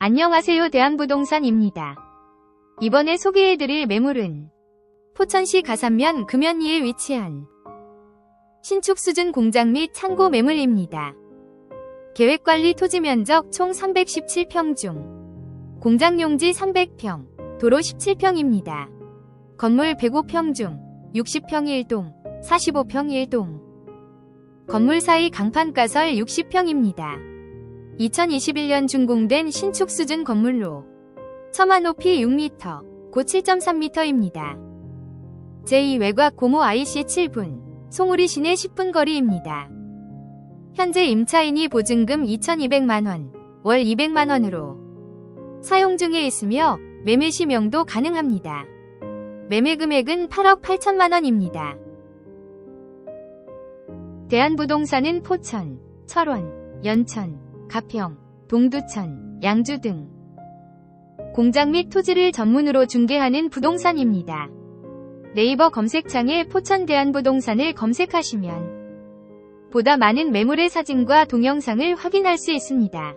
안녕하세요 대한부동산입니다. 이번에 소개해드릴 매물은 포천시 가산면 금연리에 위치한 신축 수준 공장 및 창고 매물입니다. 계획관리 토지 면적 총 317평 중 공장 용지 300평, 도로 17평입니다. 건물 105평 중 60평 1동, 45평 1동. 건물 사이 강판 가설 60평입니다. 2021년 준공된 신축 수준 건물로 처마 높이 6m, 고 7.3m입니다. 제2 외곽 고모 IC 7분, 송우리 시내 10분 거리입니다. 현재 임차인이 보증금 2,200만원, 월 200만원으로 사용 중에 있으며 매매 시 명도 가능합니다. 매매 금액은 8억 8천만원입니다. 대한부동산은 포천, 철원, 연천, 가평, 동두천, 양주 등 공장 및 토지를 전문으로 중개하는 부동산입니다. 네이버 검색창에 포천 대한부동산을 검색하시면 보다 많은 매물의 사진과 동영상을 확인할 수 있습니다.